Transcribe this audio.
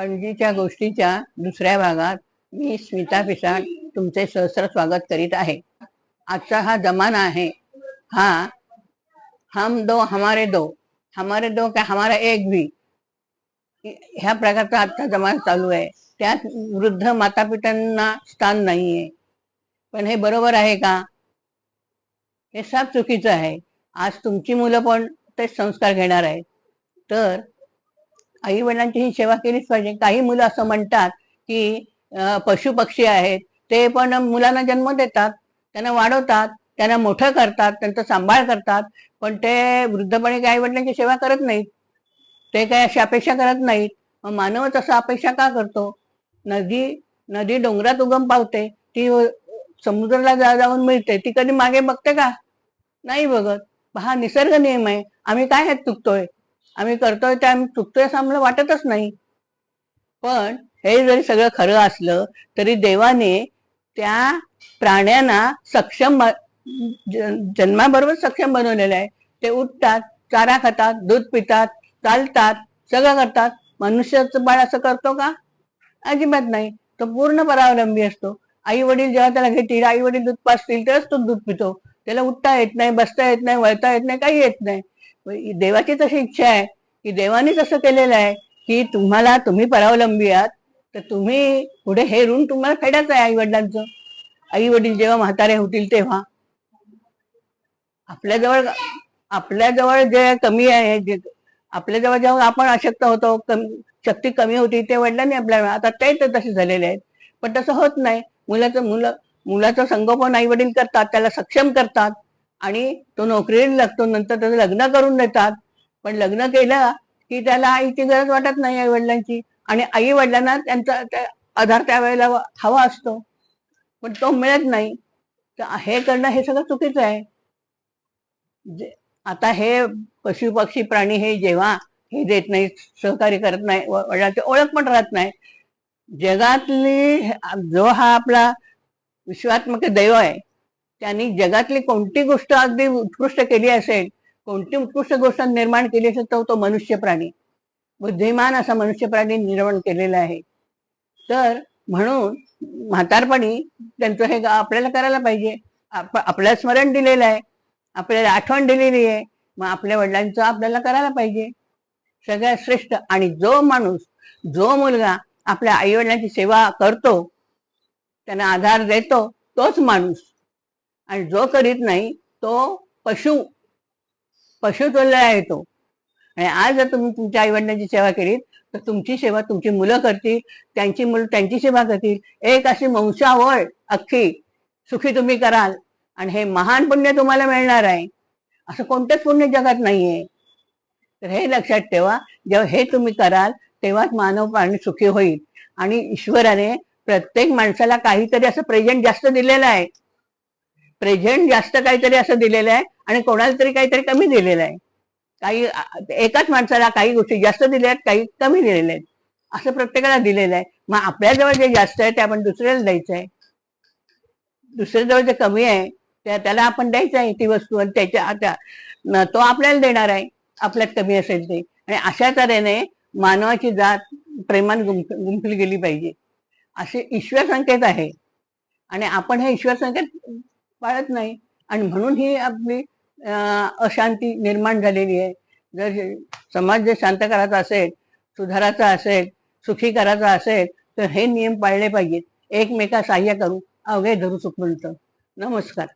पणजीच्या गोष्टीच्या दुसऱ्या भागात मी स्मिता पिसाळ तुमचे सहस्र स्वागत करीत आहे. आजचा हा जमाना आहे. हा हम दो हमारे दो. हमारे दो का हमारा एक भी. ह्या प्रकारचा आजचा जमाना चालू आहे. त्यात वृद्ध माता पित्यांना स्थान नाहीये. पण हे बरोबर आहे का? हे सब चुकीचं आहे. आज तुमची मुलं पण तेच संस्कार घेणार आहेत. तर आई वडिलांची ही सेवा केलीच पाहिजे. काही मुलं असं म्हणतात की पशु पक्षी आहेत ते पण मुलांना जन्म देतात त्यांना वाढवतात त्यांना मोठं करतात त्यांचा सांभाळ करतात पण ते वृद्धपणे आई वडिलांची सेवा करत नाहीत. ते काही अशी अपेक्षा करत नाहीत. मग मानव तसं अपेक्षा का करतो? नदी नदी डोंगरात उगम पावते ती समुद्राला जा जाऊन मिळते ती कधी मागे बघते का? नाही बघत. हा निसर्ग नियम आहे. आम्ही काय चुकतोय आम्ही करतोय ते आम्ही चुकतोय असं आम्हाला वाटतच नाही. पण हे जरी सगळं खरं असलं तरी देवाने त्या प्राण्यांना सक्षम जन्माबरोबर सक्षम बनवलेलं आहे. ते उठतात चारा खातात दूध पितात चालतात सगळं करतात. मनुष्याचं बाळ असं करतो का? अजिबात नाही. तो पूर्ण परावलंबी असतो. आई वडील जेव्हा त्याला घेतील आई वडील दूध पाचतील तरच तो दूध पितो. त्याला उठता येत नाही बसता येत नाही वळता येत नाही काही येत नाही. देवाची तशी इच्छा आहे. की देवाने तसं केलेलं आहे की तुम्हाला तुम्ही परावलंबी आहात तर तुम्ही पुढे हे ऋण तुम्हाला फेडायचं आहे आई वडिलांचं आई वडील जेव्हा म्हातारे होतील तेव्हा. आपल्याजवळ आपल्याजवळ जे कमी आहे जे आपल्याजवळ जेव्हा आपण अशक्त होतो शक्ती कमी होती ते वडिलांनी आपल्याला आता ते तर तसे झालेले आहेत. पण तसं होत नाही. मुलाचं मुलं मुलाचं संगोपन आई वडील करतात त्याला सक्षम करतात आणि तो नोकरीला लागतो नंतर त्याचं लग्न करून देतात. पण लग्न केलं की त्याला आईची गरज वाटत नाही आई वडिलांची आणि आई वडिलांना त्यांचा आधार त्यावेळेला हवा असतो. पण तो मिळत नाही. तर हे करणं हे सगळं चुकीचं आहे. आता हे पशु पक्षी प्राणी हे जेव्हा हे देत नाही सहकार्य करत नाही वडिलांची ओळख पण राहत नाही. जगातली जो हा आपला विश्वात्मक दैव आहे. त्यांनी जगातली कोणती गोष्ट अगदी उत्कृष्ट केली असेल कोणती उत्कृष्ट गोष्ट निर्माण केली असेल तर तो मनुष्य प्राणी. बुद्धिमान असा मनुष्य प्राणी निर्माण केलेला आहे. तर म्हणून म्हातारपणी त्यांचं हे आपल्याला करायला पाहिजे. आपल्याला स्मरण दिलेलं आहे. आपल्याला आठवण दिलेली आहे. मग आपल्या वडिलांचं आपल्याला करायला पाहिजे. सगळ्यात श्रेष्ठ आणि जो माणूस जो मुलगा आपल्या आई वडिलांची सेवा करतो त्यांना आधार देतो तोच माणूस. आणि जो करीत नाही तो पशु पशु तुल्य येतो आणि आज जर तुम्ही तुमच्या आईवडिलांची सेवा केलीत तर तुमची सेवा तुमची मुलं करतील त्यांची मुलं त्यांची सेवा करतील. एक अशी वंशावळ अख्खी सुखी तुम्ही कराल आणि हे महान पुण्य तुम्हाला मिळणार आहे. असं कोणतंच पुण्य जगात नाहीये. तर हे लक्षात ठेवा जेव्हा हे तुम्ही कराल तेव्हाच मानव प्राणी सुखी होईल. आणि ईश्वराने प्रत्येक माणसाला काहीतरी असं प्रेझेंट जास्त दिलेलं आहे. प्रेझेंट जास्त काहीतरी असं दिलेलं आहे आणि कोणाला तरी काहीतरी कमी दिलेलं आहे. काही एकाच माणसाला काही गोष्टी जास्त दिल्या आहेत काही कमी दिलेल्या आहेत. असं प्रत्येकाला दिलेलं आहे. मग आपल्याजवळ जे जास्त आहे ते आपण दुसऱ्याला द्यायचं आहे. दुसऱ्याजवळ जे कमी आहे त्या त्याला आपण द्यायचं आहे ती वस्तू आणि त्याच्या तो आपल्याला देणार आहे. आपल्यात कमी असेल ते. आणि अशा तऱ्हेने मानवाची जात प्रेमान गुंफली गेली पाहिजे. असे ईश्वर संकेत आहे. आणि आपण हे ईश्वर संकेत पाळत नाही. आणि म्हणून ही आपली अशांती निर्माण झालेली आहे. जर समाज जर शांत करायचा असेल सुधाराचा असेल सुखी करायचा असेल तर हे नियम पाळले पाहिजेत. एकमेका सहाय्य करू अवघे धरू सुखवंत नमस्कार.